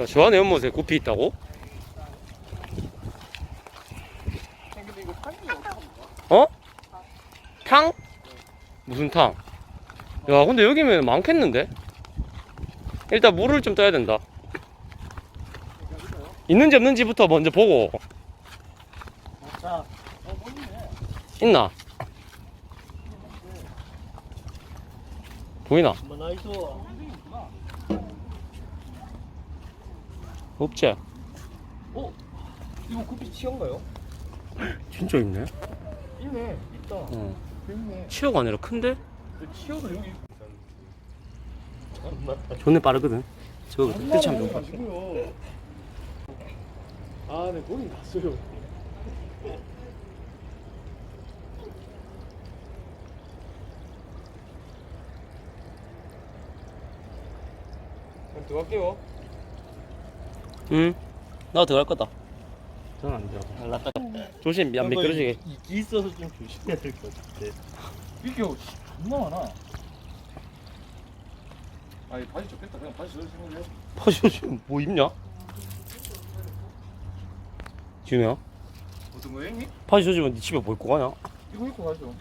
자, 저 안에 연못에 굽이 있다고? 어? 탕? 무슨 탕? 야, 근데 여기면 많겠는데? 일단 물을 좀 떠야 된다. 있는지 없는지부터 먼저 보고. 있나? 보이나? 뭐. 없지? 어? 이거 구피 치어인가요? 진짜 있네? 있네. 있다. 어. 있네. 치어가 아니라 큰데? 근데 치어도 여기 있고. 존내 빠르거든. 저거 끝이 참 좋아. 가지고요. 아, 네, 거기 갔어요. 그럼 들어갈게요. 응. 나도 들어갈 거다. 저는 안 돼요. 알았다. 조심, 안 미끄러지게. 이기 있어서 좀 조심해야 될 것 같은데. 이게 존나 많아. 아니 바지 젖겠다. 그냥 바지 젖을 생각해. 파쇼 지금 뭐 입냐? 지우야? 어떤 거 형님? 파쇼 젖으면 네 집에 뭐 입고 가냐? 이거 입고 가죠.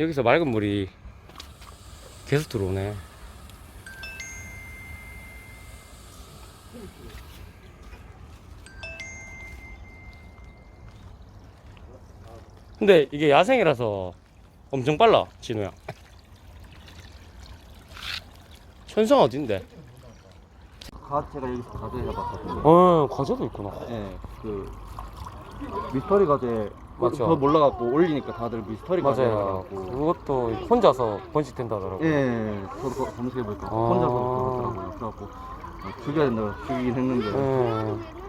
여기서 맑은 물이 계속 들어오네. 근데 이게 야생이라서 엄청 빨라, 진우야. 천성 어딘데? 가 제가 여기서 가재 해봤거든요. 어, 과자도 있구나. 네, 그 미스터리 가재 맞죠. 저 몰라갖고 올리니까 다들 미스터리 맞아요. 하더라고. 그것도 혼자서 번식된다 하더라고. 예, 저도 검색해보니까 아. 혼자서 그러더라고요. 그래갖고 어, 죽여야 된다고 죽이긴 했는데 음.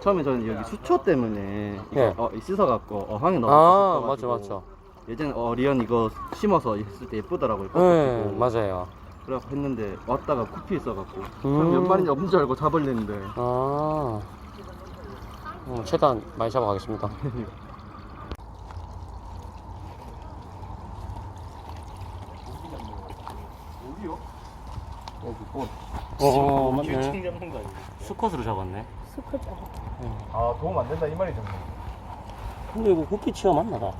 처음에 저는 여기 수초 때문에 이거 예. 어, 씻어갖고 어항에 아, 넣어서 맞죠, 맞죠. 예전에 어 리언 이거 심어서 했을 때 예쁘더라고요. 네, 꺾어지고. 맞아요. 그래갖고 했는데 왔다가 쿠피 있어갖고 음. 몇 마리인지 없는 줄 알고 잡으려는데 아, 음, 최대한 많이 잡아가겠습니다. 꽃 어, 맞네. king 잡는 거 아니에요? 수컷으로 잡았네. 수컷잖 아. 아 도움 안 된다 이 말이죠. 근데 이거 호피 치어 맞나다.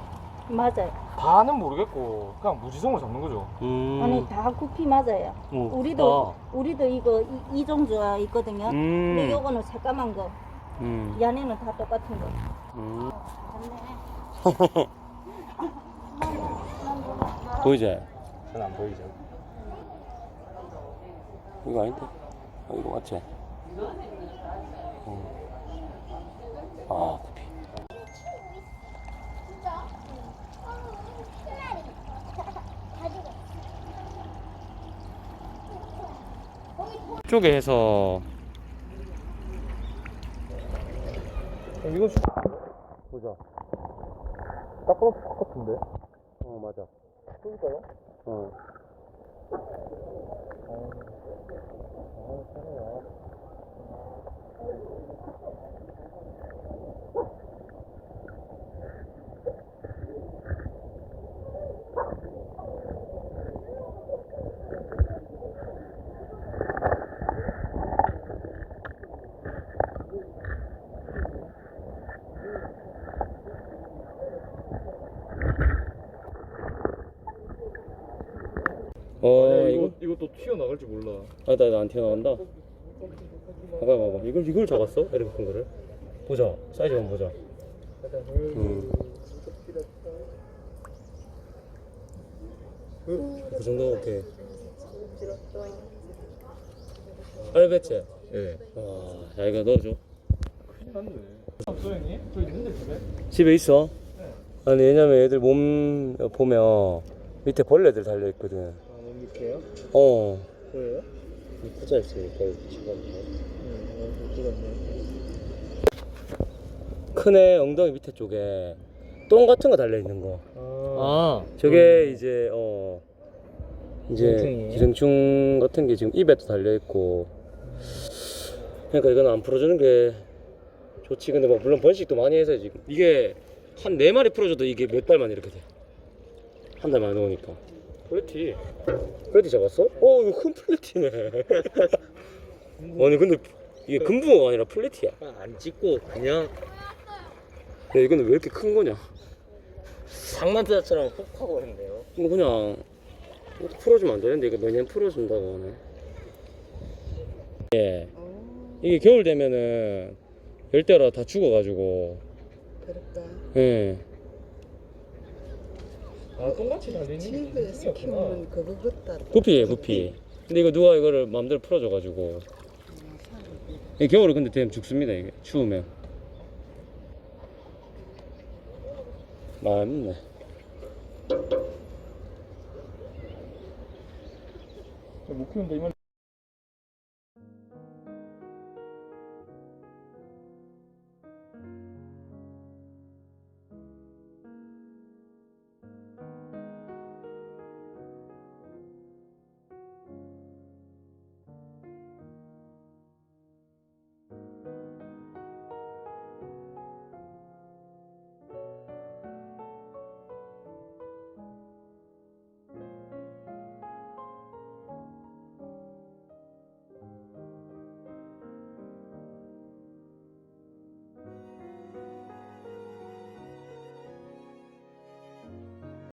맞아요. 다는 모르겠고 그냥 무지성으로 잡는 거죠. 음. 아니 다 구피 맞아요. 어, 우리도 우리도 이거 이, 이 종류가 있거든요. 아. 근데 음. 요거는 새까만 거, 음. 이 안에는 다 똑같은 거. 음. 맞네. 보이지? 전 안 보이죠. 이거 아닌데? 아, 이거 맞지? 음. 아, 호피. 쪽에 해서 이거 보자. 딱 봐도 똑같은데. 어, 맞아. 그러니까요. 어. 어, 이거, 이거 또 튀어 나갈지 몰라. 아, 나, 나안 튀어나간다. 봐봐, 봐봐. 이걸, 이걸 잡았어? 이렇게 큰 거를? 보자. 사이즈 한번 보자. 음. 그 정도, 오케이. 알배치? 예. 와, 야, 이거 넣어줘. 저 있는데 집에? 집에 있어? 아니, 왜냐면 애들 몸 보면 밑에 벌레들 달려 있거든. 아 너무 이렇게요? 어. 그래요? 부자 있으니까, 지금. 응, 찍었네. 큰 애 엉덩이 밑에 쪽에 똥 같은 거 달려 있는 거. 아, 저게 이제 어 이제 기생충이에요? 기생충 같은 게 지금 입에도 달려 있고. 그러니까 이건 안 풀어주는 게 좋지. 근데 뭐 물론 번식도 많이 해서 지금 이게 한 네 마리 풀어줘도 이게 몇 달만 이렇게 돼 한 달 만에 오니까. 그렇지. 플래티 잡았어? 어 이거 큰 플래티네. 아니 근데 이게 금붕어가 아니라 플래티야. 안 찍고 그냥 야 이거는 왜 이렇게 큰 거냐? 장난투자처럼 훅 하고 있는데요. 이거 그냥 풀어주면 안 되는데 이거 매년 풀어준다고 하네. 예. 이게 겨울 되면은 열대라 다 죽어가지고. 그럴까? 예. 아 똥같이 달리는 집에서 키우는 그거 같다. 부피예 부피. 근데 이거 누가 이거를 마음대로 풀어줘가지고. 이. 겨울에 근데 되면 죽습니다 이게. 추우면 맞네 못 키운다 이 말.